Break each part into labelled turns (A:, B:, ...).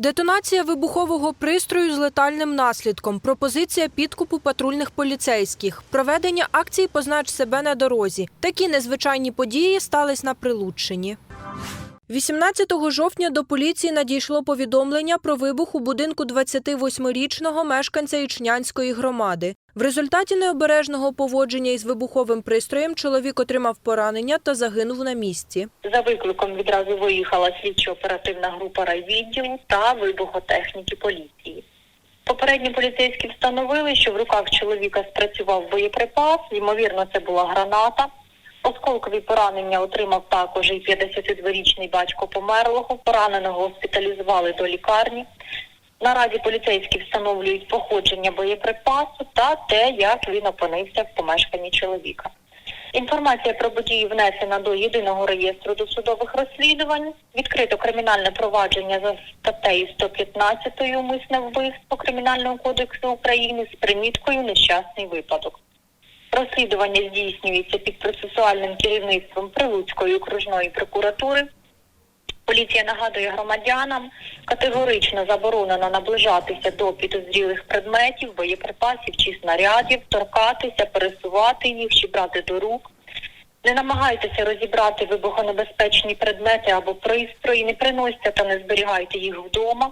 A: Детонація вибухового пристрою з летальним наслідком, пропозиція підкупу патрульних поліцейських, проведення акції «Познач себе на дорозі». Такі незвичайні події стались на Прилуччині. 18 жовтня до поліції надійшло повідомлення про вибух у будинку 28-річного мешканця Ічнянської громади. В результаті необережного поводження із вибуховим пристроєм чоловік отримав поранення та загинув на місці.
B: За викликом відразу виїхала слідчо-оперативна група райвідділу та вибухотехніки поліції. Попередні поліцейські встановили, що в руках чоловіка спрацював боєприпас, ймовірно, це була граната. Осколкові поранення отримав також і 52-річний батько померлого. Пораненого госпіталізували до лікарні. Наразі поліцейські встановлюють походження боєприпасу та те, як він опинився в помешканні чоловіка. Інформація про події внесена до єдиного реєстру досудових розслідувань. Відкрито кримінальне провадження за статтею 115 умисне вбивство Кримінального кодексу України з приміткою нещасний випадок. Розслідування здійснюється під процесуальним керівництвом Прилуцької окружної прокуратури. Поліція нагадує громадянам категорично заборонено наближатися до підозрілих предметів, боєприпасів чи снарядів, торкатися, пересувати їх чи брати до рук. Не намагайтеся розібрати вибухонебезпечні предмети або пристрої, не приносьте та не зберігайте їх вдома.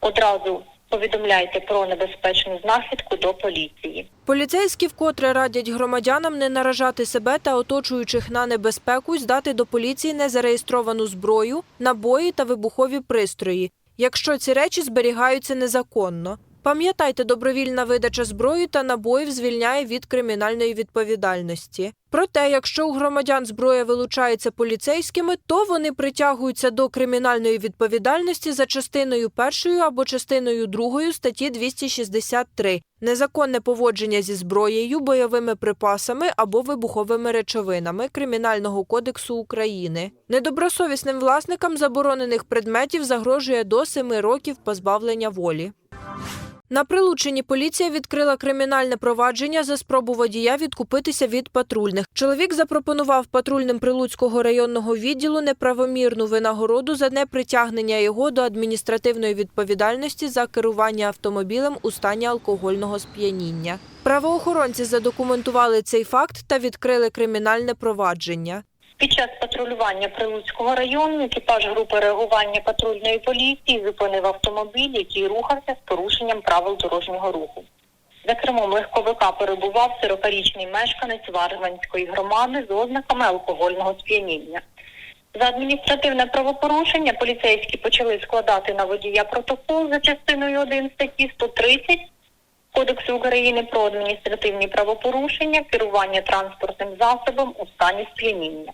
B: Одразу повідомляйте про небезпечну знахідку до поліції.
A: Поліцейські вкотре радять громадянам не наражати себе та оточуючих на небезпеку здати до поліції незареєстровану зброю, набої та вибухові пристрої, якщо ці речі зберігаються незаконно. Пам'ятайте, добровільна видача зброї та набоїв звільняє від кримінальної відповідальності. Проте, якщо у громадян зброя вилучається поліцейськими, то вони притягуються до кримінальної відповідальності за частиною першою або частиною другою статті 263 незаконне поводження зі зброєю, бойовими припасами або вибуховими речовинами Кримінального кодексу України. Недобросовісним власникам заборонених предметів загрожує до 7 років позбавлення волі. На Прилуччині поліція відкрила кримінальне провадження за спробу водія відкупитися від патрульних. Чоловік запропонував патрульним Прилуцького районного відділу неправомірну винагороду за непритягнення його до адміністративної відповідальності за керування автомобілем у стані алкогольного сп'яніння. Правоохоронці задокументували цей факт та відкрили кримінальне провадження.
B: Під час патрулювання Прилуцького району екіпаж групи реагування патрульної поліції зупинив автомобіль, який рухався з порушенням правил дорожнього руху. За кермом легковика перебував 40-річний мешканець Варванської громади з ознаками алкогольного сп'яніння. За адміністративне правопорушення поліцейські почали складати на водія протокол за частиною 1 статті 130 Кодексу України про адміністративні правопорушення, керування транспортним засобом у стані сп'яніння.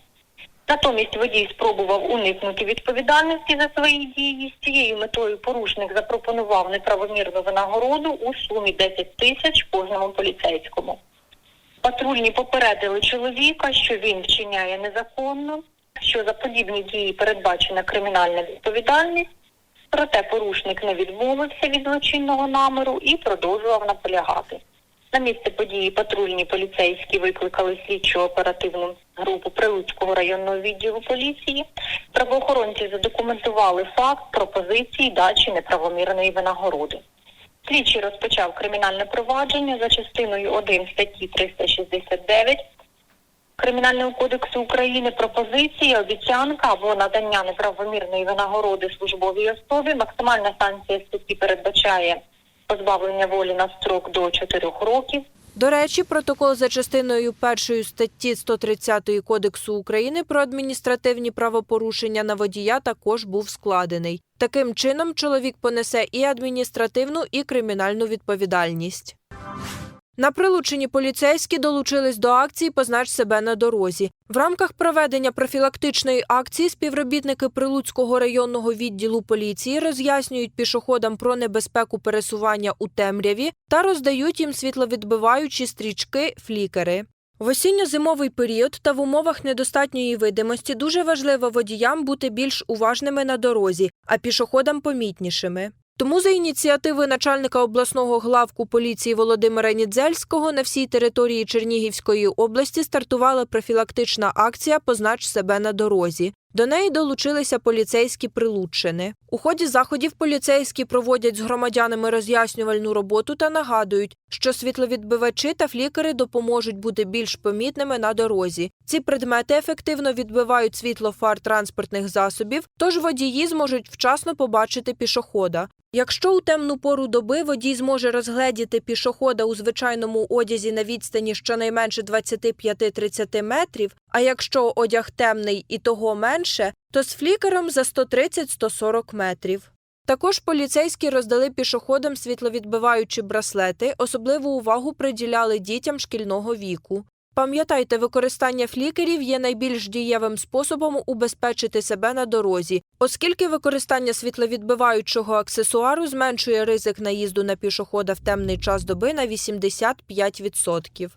B: Натомість водій спробував уникнути відповідальності за свої дії. З цією метою порушник запропонував неправомірну винагороду у сумі 10 тисяч кожному поліцейському. Патрульні попередили чоловіка, що він вчиняє незаконно, що за подібні дії передбачена кримінальна відповідальність. Проте порушник не відмовився від злочинного наміру і продовжував наполягати. На місце події патрульні поліцейські викликали слідчу оперативну групу Прилуцького районного відділу поліції. Правоохоронці задокументували факт пропозиції дачі неправомірної винагороди. Слідчий розпочав кримінальне провадження за частиною 1 статті 369 Кримінального кодексу України пропозиція, обіцянка або надання неправомірної винагороди службовій особі. Максимальна санкція статті передбачає позбавлення волі на строк до 4 років.
A: До речі, протокол за частиною першої статті 130 Кодексу України про адміністративні правопорушення на водія також був складений. Таким чином, чоловік понесе і адміністративну, і кримінальну відповідальність. На Прилуччині поліцейські долучились до акції Познач себе на дорозі. В рамках проведення профілактичної акції співробітники Прилуцького районного відділу поліції роз'яснюють пішоходам про небезпеку пересування у темряві та роздають їм світловідбиваючі стрічки флікери. В осінньо-зимовий період та в умовах недостатньої видимості дуже важливо водіям бути більш уважними на дорозі, а пішоходам помітнішими. Тому за ініціативи начальника обласного главку поліції Володимира Нідзельського на всій території Чернігівської області стартувала профілактична акція Познач себе на дорозі. До неї долучилися поліцейські Прилуччини. У ході заходів поліцейські проводять з громадянами роз'яснювальну роботу та нагадують, що світловідбивачі та флікери допоможуть бути більш помітними на дорозі. Ці предмети ефективно відбивають світло фар транспортних засобів, тож водії зможуть вчасно побачити пішохода. Якщо у темну пору доби водій зможе розгледіти пішохода у звичайному одязі на відстані щонайменше 25-30 метрів, а якщо одяг темний і того менше, то з флікером за 130-140 метрів. Також поліцейські роздали пішоходам світловідбиваючі браслети, особливу увагу приділяли дітям шкільного віку. Пам'ятайте, використання флікерів є найбільш дієвим способом убезпечити себе на дорозі, оскільки використання світловідбиваючого аксесуару зменшує ризик наїзду на пішохода в темний час доби на 85%.